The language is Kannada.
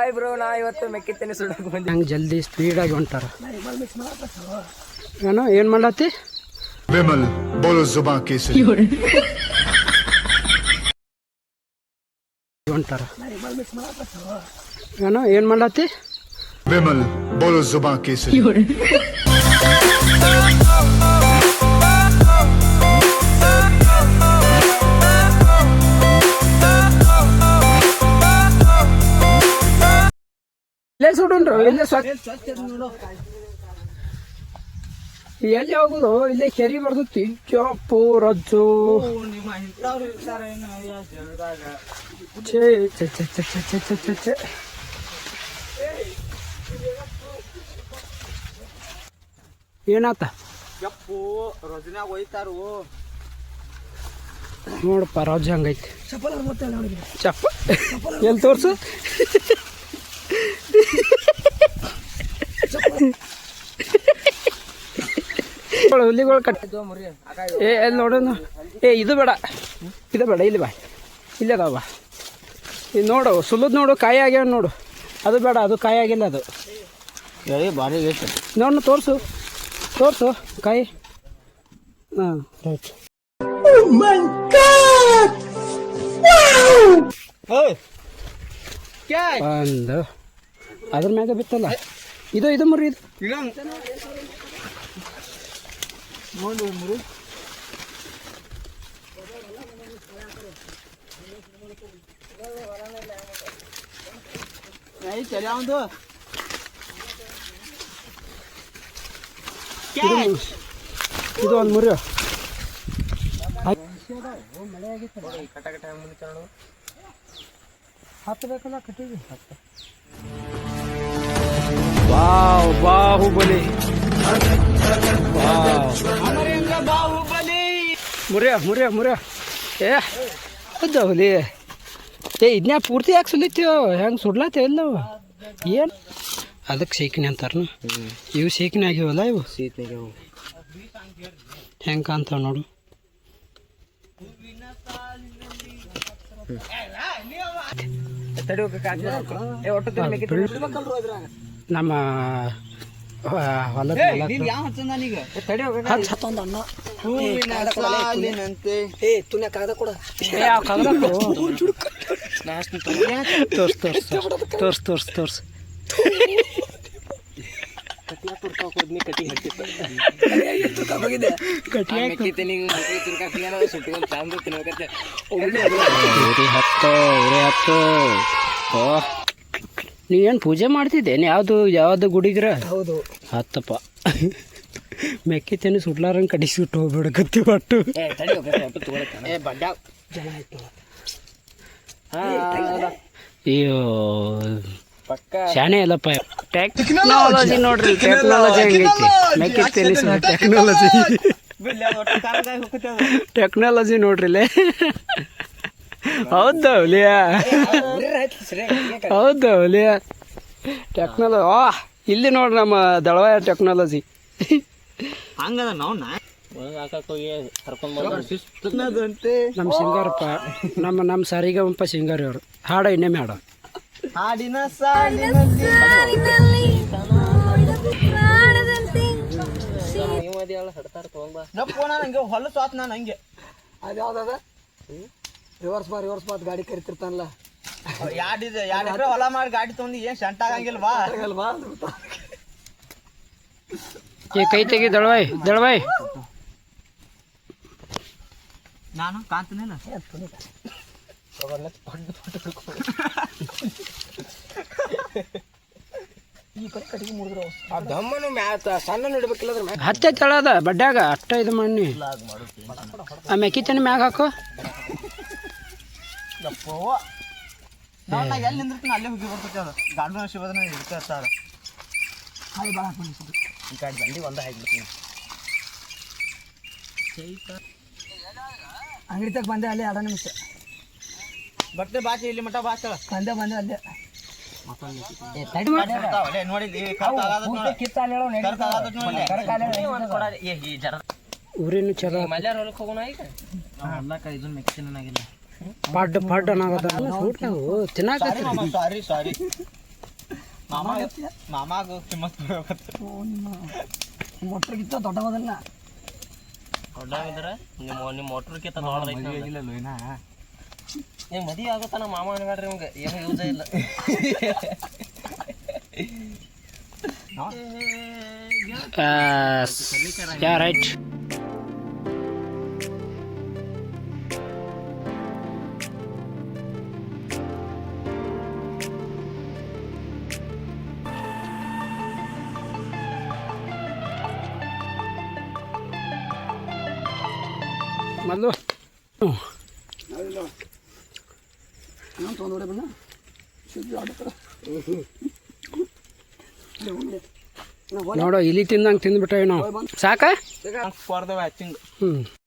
ಹಾಯ್ ಬ್ರೋ ನಾ ಇವತ್ತು ಮೆಕ್ಕಿತ್ತೇನೆ ಸುಡಕ್ಕೆ ಬಂದೆ ಹಂಗೆ ಜಲ್ದಿ ಸ್ಪೀಡಾಗಿ ಹೊಂಟಾರ. ನಾನು ಏನು ಮಾಡತ್ತಿ ವಿಮಲ್ ಬೋಲೋ ಜುಬಾ ಕೇಸರಿ. ಹೊಂಟಾರ. ನಾನು ಏನು ಮಾಡತ್ತಿ ವಿಮಲ್ ಬೋಲೋ ಜುಬಾ ಕೇಸರಿ. ಇಲ್ಲೇ ಸುಡುಣ್ರು ಇಲ್ಲೇ ಸ್ವಚ್ಛ ಎಲ್ಲಿ ಹೋಗುದು? ಇಲ್ಲೇ ಕೆರಿ ಬರ್ದತ್ತಿ ಕೆಂಪು ರಜ್ಜು. ಏನಾತ? ಕೆಂಪು ರಜನಾಗ ಹೋಯ್ತಾರು ನೋಡಪ್ಪ ರಜ ಹಂಗೈತಿ. ಚಪ್ಪಲ್ ಎಲ್ಲಿ ತೋರ್ಸು? ಹುಲಿಗಳು ಕಟ್ಟ ಏ ಎಲ್ಲಿ ನೋಡೋಣ ಏ ಇದು ಬೇಡ ಇದು ಬೇಡ ಇಲ್ಲಿ ಬಾ ಇಲ್ಲೇ ಅದಾವ ಬಾ ಇದು ನೋಡು ಸುಲಿದ್ ನೋಡು ಕಾಯಿ ಆಗ್ಯಾವ ನೋಡು ಅದು ಬೇಡ ಅದು ಕಾಯಿ ಆಗಿಲ್ಲ ಅದು ಭಾರಿ ಐತೆ ನೋಡು ತೋರಿಸು ತೋರಿಸು ಕಾಯಿ ಹಾಂ ರೈಟ್ ಒಂದು ಅದ್ರ ಮ್ಯಾಗ ಬಿತ್ತಲ್ಲ? ಇದು ಇದು ಮುರಿ ಇದು. ಒಂದು ಇದು ಒಂದು ಮುರಿ. ಹತ್ತಬೇಕಲ್ಲ ಕಟ್ಟಿಗೆ? ವಾವ್ ಬಾಹುಬಲಿ. ಬಾಹುಬಲಿ. ಮುರಿಯ ಮುರಿಯ ಮುರಿಯ. ಏ ಹೌದಾ ಹುಲಿ ಏ ಇದನ್ನ ಪೂರ್ತಿ ಯಾಕೆ ಸುಲಿತೀವೋ ಹೆಂಗೆ ಸುಡ್ಲಾತೇವ ಇಲ್ಲ ಏನು? ಅದಕ್ಕೆ ಸೀಕಿನಿ ಅಂತಾರನ? ಇವು ಸೀಕಿನಿ ಆಗಿವಲ್ಲ ಇವು? ಸೀತ್ನಾಗ ಹೆಂಗೆ ಕಾಣ್ತಾವ ನೋಡು. ಒಟ್ಟು. ನಮ್ಮ ಹೊಲದ ತೋರ್ಸ್ ತೋರ್ಸ್ ತೋರ್ಸ್. ತೋರ್ಸ್ ತೋರ್ಸ್ ಹತ್ತು ಹತ್ತು. ಓ. ನೀವೇನು ಪೂಜೆ ಮಾಡ್ತಿದ್ದೇನೆ? ಯಾವುದು ಯಾವುದು ಗುಡಿಗ್ರ? ಹೌದು. ಹತ್ತಪ್ಪ ಮೆಕ್ಕಿ ತೆನೆ ಸುಡ್ಲಾರಂಗ್ ಕಡಿಸಿ ಹೋಗ್ಬೇಡ ಕತ್ತಿ ಬಟ್ಟು ಅಯ್ಯೋ. ಶಾಣೆ ಅಲ್ಲಪ್ಪ. ಟೆಕ್ನಾಲಜಿ ನೋಡ್ರಿ ಟೆಕ್ನಾಲಜಿ ಹೆಂಗೈತಿ? ಮೆಕ್ಕಿ ತೆನಿಸ್ ಟೆಕ್ನಾಲಜಿ ಟೆಕ್ನಾಲಜಿ ನೋಡ್ರಿಲೇ. ಹೌದಾ ಹೌದಾ ಟೆಕ್ನಾಲಜಿ ಆ ಇಲ್ಲಿ ನೋಡ್ರಿ ನಮ್ಮ ದಳವಾಯ ಟೆಕ್ನಾಲಜಿ ಹಂಗದ ನಾವು ನಮ್ಮ ಸಿಂಗಾರಪ್ಪ ನಮ್ಮ ನಮ್ಮ ಸರಿಗಮಪ್ಪ ಸಿಂಗಾರಿ ಅವರು ಹಾಡ ಇನ್ನೊಮ್ಮೆ ಹಾಡ ಹಾಡಿನ ಯಪ್ಪ ನಾನು ಹಂಗೆ. ಹೊಲಸು ರಿವರ್ಸ್ ಬಾ ರಿವರ್ಸ್ ಬಾ ಗಾಡಿ ಕರಿತಿರ್ತಾನಲ್ಲ. ಯಾಡ್ ಇದೆ ಯಾಡ್ ಎಕರೆ ಹೊಲ ಮಾಡಿ ಗಾಡಿ ತೊಂದು ಏನು ಸೆಂಟ್ ಆಗಂಗಿಲ್ವಾ? ಆಗಲ್ವಾ ಅಂತ ಗೊತ್ತಾ- ये ನಾನು ಕಾಂತನೇನ ಆ ದಮ್ಮನು ಮ್ಯಾ ಸಣ್ಣ ಅಂದ್ರೆ ಹತ್ತೆ ತಳ ಅದ ಬಡ್ಡ್ಯಾಗ ಅಷ್ಟ ಇದು ಮಣ್ಣಿ ಆ ಮೆಕ್ಕಿತನ ಮ್ಯಾಗ ಹಾಕು. ಯಪ್ಪ. ನಾನು ನಾ ಎಲ್ಲಿ ನಿಂದಿರ್ತೀನಿ ಅಲ್ಲೇ ಹೋಗಿ ಬರ್ತೈತೆ ಅದು. ಗಾಡಿ ಶಿವದನ ಇರ್ತಾರೆ ಈ ಕಡೆ ದಂಡಿ ಒಂದ ಹಾಕ್ಬಿಡ್ತೀನಿ. ಅಂಗಡಿ ತಗ ಬಂದೆ ಅಲ್ಲೇ ಎರಡು ನಿಮಿಷ. ಬರ್ತೆ ಬಾಚಿ ಇಲ್ಲಿ ಮಟ್ಟ ಬಾಚಳ ಬಂದೆ ಬಂದೆ ಅಲ್ಲೇ ನೋಡಿ ಊರಿನ ಚಲೋ. ಇದನ್ನ ಮೆಕ್ಸಿನಾಗಿಲ್ಲ ಪಡ್ ಪಡ್ ಅನ್ನೋದ ನಾವು ತಿನ್ನಾಕ ಸಾರಿ ಸಾರಿ ಮಾಮ ಮಾಮಾಗ ಕಿಮ್ಮತ್ ಮೊಟ್ರಿಗಿಂತ ದೊಡ್ಡವದಲ್ಲ. ದೊಡ್ಡವಿದ್ರೆ? ನಿಮ್ಮ ನಿಮ್ಮ ಮೊಟ್ರಕ್ಕಿಂತ ದೊಡ್ಡದೈತೆ ನೀವು ಮದುವೆ ಆಗುತ್ತಾನ ಮಾಮ ಅನ್ಬೇಡ್ರಿ ನಿಮ್ಗೆ. ಏನು ಯೂಸೇ ಇಲ್ಲ. ರೈಟ್. ಮೊದಲು ನೋಡೋ ಇಲಿ ತಿಂದಂಗೆ ತಿಂದ್ಬಿಟ್ಟೆ ನಾವು ಸಾಕ? ಹ್ಞೂ